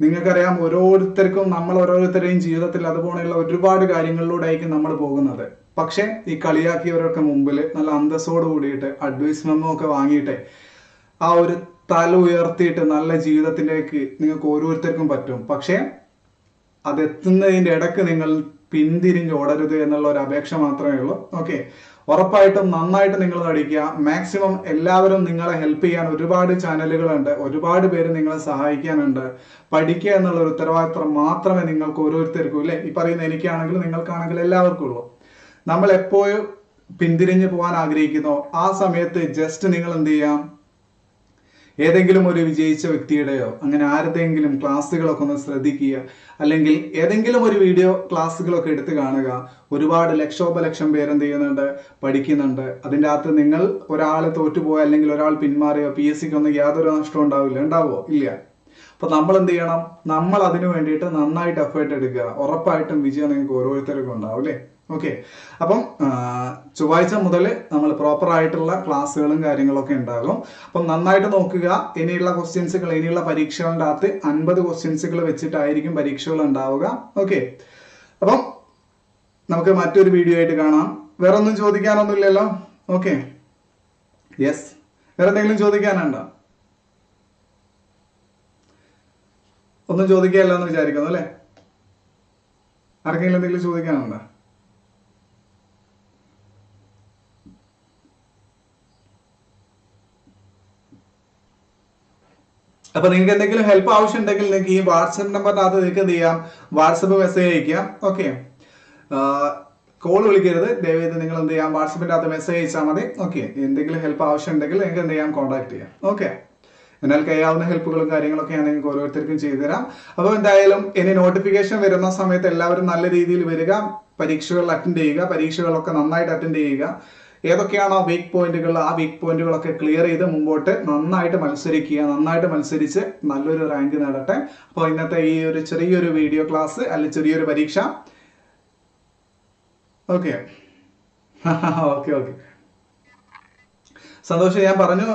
നിങ്ങൾക്കറിയാം ഓരോരുത്തർക്കും നമ്മൾ ഓരോരുത്തരുടെയും ജീവിതത്തിൽ അതുപോലെയുള്ള ഒരുപാട് കാര്യങ്ങളിലൂടെയായിരിക്കും നമ്മൾ പോകുന്നത്. പക്ഷെ ഈ കളിയാക്കിയവരൊക്കെ മുമ്പിൽ നല്ല അന്തസ്സോട് കൂടിയിട്ട് അഡ്വൈസ് മെമ്മോ ഒക്കെ വാങ്ങിയിട്ട് ആ ഒരു തല ഉയർത്തിയിട്ട് നല്ല ജീവിതത്തിലേക്ക് നിങ്ങൾക്ക് ഓരോരുത്തർക്കും പറ്റും. പക്ഷേ അതെത്തുന്നതിന്റെ ഇടയ്ക്ക് നിങ്ങൾ പിന്തിരിഞ്ഞ് ഓടരുത് എന്നുള്ള ഒരു അപേക്ഷ മാത്രമേ ഉള്ളൂ. ഓക്കെ ഉറപ്പായിട്ടും നന്നായിട്ട് നിങ്ങൾ നടിക്കുക മാക്സിമം എല്ലാവരും നിങ്ങളെ ഹെൽപ്പ് ചെയ്യാൻ ഒരുപാട് ചാനലുകളുണ്ട് ഒരുപാട് പേര് നിങ്ങളെ സഹായിക്കാനുണ്ട്. പഠിക്കുക എന്നുള്ള ഒരു ഉത്തരവാദിത്വം മാത്രമേ നിങ്ങൾക്ക് ഓരോരുത്തർക്കും ഇല്ലേ? ഈ പറയുന്ന എനിക്കാണെങ്കിലും നിങ്ങൾക്കാണെങ്കിലും എല്ലാവർക്കും ഉള്ളൂ. നമ്മൾ എപ്പോഴും പിന്തിരിഞ്ഞു പോകാൻ ആഗ്രഹിക്കുന്നോ. ആ സമയത്ത് ജസ്റ്റ് നിങ്ങൾ എന്ത് ചെയ്യാം? ഏതെങ്കിലും ഒരു വിജയിച്ച വ്യക്തിയുടെയോ അങ്ങനെ ആരുടെയെങ്കിലും ക്ലാസ്സുകളൊക്കെ ഒന്ന് ശ്രദ്ധിക്കുക. അല്ലെങ്കിൽ ഏതെങ്കിലും ഒരു വീഡിയോ ക്ലാസ്സുകളൊക്കെ എടുത്ത് കാണുക. ഒരുപാട് ലക്ഷോപലക്ഷം പേരെന്ത് ചെയ്യുന്നുണ്ട് പഠിക്കുന്നുണ്ട്. അതിന്റെ അകത്ത് നിങ്ങൾ ഒരാൾ തോറ്റുപോയോ അല്ലെങ്കിൽ ഒരാൾ പിന്മാറിയോ പി എസ് സിക്ക് ഒന്നും യാതൊരു നഷ്ടവും ഉണ്ടാവില്ല. ഉണ്ടാവോ ഇല്ല. അപ്പൊ നമ്മൾ എന്ത് ചെയ്യണം നമ്മൾ അതിനു വേണ്ടിയിട്ട് നന്നായിട്ട് എഫേർട്ട് എടുക്കുക. ഉറപ്പായിട്ടും വിജയം നിങ്ങൾക്ക് ഓരോരുത്തർക്കും ഉണ്ടാവും അല്ലേ? ഓക്കെ അപ്പം ചൊവ്വാഴ്ച മുതൽ നമ്മൾ പ്രോപ്പർ ആയിട്ടുള്ള ക്ലാസ്സുകളും കാര്യങ്ങളൊക്കെ ഉണ്ടാകും. അപ്പം നന്നായിട്ട് നോക്കുക. ഇനിയുള്ള ക്വസ്റ്റ്യൻസുകൾ ഇനിയുള്ള പരീക്ഷകളുടെ അകത്ത് അൻപത് ക്വസ്റ്റ്യൻസുകൾ വെച്ചിട്ടായിരിക്കും പരീക്ഷകൾ ഉണ്ടാവുക. ഓക്കെ അപ്പം നമുക്ക് മറ്റൊരു വീഡിയോ ആയിട്ട് കാണാം. വേറെ ഒന്നും ചോദിക്കാനൊന്നുമില്ലല്ലോ? ഓക്കെ യെസ് വേറെ എന്തെങ്കിലും ചോദിക്കാനുണ്ടോ? ഒന്നും ചോദിക്കാനില്ല എന്ന് വിചാരിക്കുന്നു അല്ലേ? ആർക്കെങ്കിലും എന്തെങ്കിലും ചോദിക്കാനുണ്ടോ? അപ്പൊ നിങ്ങൾക്ക് എന്തെങ്കിലും ഹെൽപ്പ് ആവശ്യം ഉണ്ടെങ്കിൽ നിങ്ങൾക്ക് ഈ വാട്സപ്പ് നമ്പറിനകത്ത് നിങ്ങൾക്ക് എന്ത് ചെയ്യാം? വാട്സപ്പ് മെസ്സേജ് അയക്കാം. ഓക്കെ കോൾ വിളിക്കരുത്. ദയവേത് നിങ്ങൾ എന്ത് ചെയ്യാം? വാട്സപ്പിന്റെ അകത്ത് മെസ്സേജ് അയച്ചാൽ മതി. ഓക്കെ എന്തെങ്കിലും ഹെൽപ്പ് ആവശ്യമുണ്ടെങ്കിൽ നിങ്ങൾക്ക് എന്ത് ചെയ്യാം? കോൺടാക്ട് ചെയ്യാം. ഓക്കെ എന്നാൽ കഴിയാവുന്ന ഹെൽപ്പുകളും കാര്യങ്ങളൊക്കെ ഞാൻ നിങ്ങൾക്ക് ഓരോരുത്തർക്കും ചെയ്തു തരാം. അപ്പോൾ എന്തായാലും ഇനി നോട്ടിഫിക്കേഷൻ വരുന്ന സമയത്ത് എല്ലാവരും നല്ല രീതിയിൽ വരിക. പരീക്ഷകൾ അറ്റൻഡ് ചെയ്യുക. പരീക്ഷകളൊക്കെ നന്നായിട്ട് അറ്റൻഡ് ചെയ്യുക. ഏതൊക്കെയാണോ വീക്ക് പോയിന്റുകൾ ആ വീക്ക് പോയിന്റുകളൊക്കെ ക്ലിയർ ചെയ്ത് മുമ്പോട്ട് നന്നായിട്ട് മത്സരിക്കുക നന്നായിട്ട് മത്സരിച്ച് നല്ലൊരു റാങ്ക് നേടട്ടെ. അപ്പോൾ ഇന്നത്തെ ഈ ഒരു ചെറിയൊരു വീഡിയോ ക്ലാസ് അല്ലെങ്കിൽ ചെറിയൊരു പരീക്ഷ. ഓക്കെ ഓക്കെ ഓക്കെ സന്തോഷം ഞാൻ പറഞ്ഞു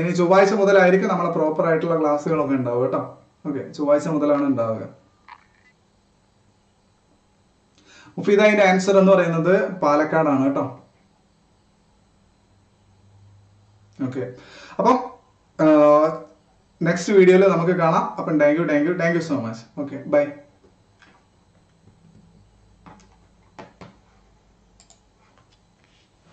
ഇനി ചൊവ്വാഴ്ച മുതലായിരിക്കും നമ്മളെ പ്രോപ്പർ ആയിട്ടുള്ള ക്ലാസ്സുകളൊക്കെ ഉണ്ടാവുക കേട്ടോ. ഓക്കെ ചൊവ്വാഴ്ച മുതലാണ് ഉണ്ടാവുക. മുഫീദ അതിന്റെ ആൻസർ എന്ന് പറയുന്നത് പാലക്കാടാണ് കേട്ടോ. ഓക്കെ അപ്പം നെക്സ്റ്റ് വീഡിയോയിൽ നമുക്ക് കാണാം. അപ്പം thank you thank you thank you so much okay bye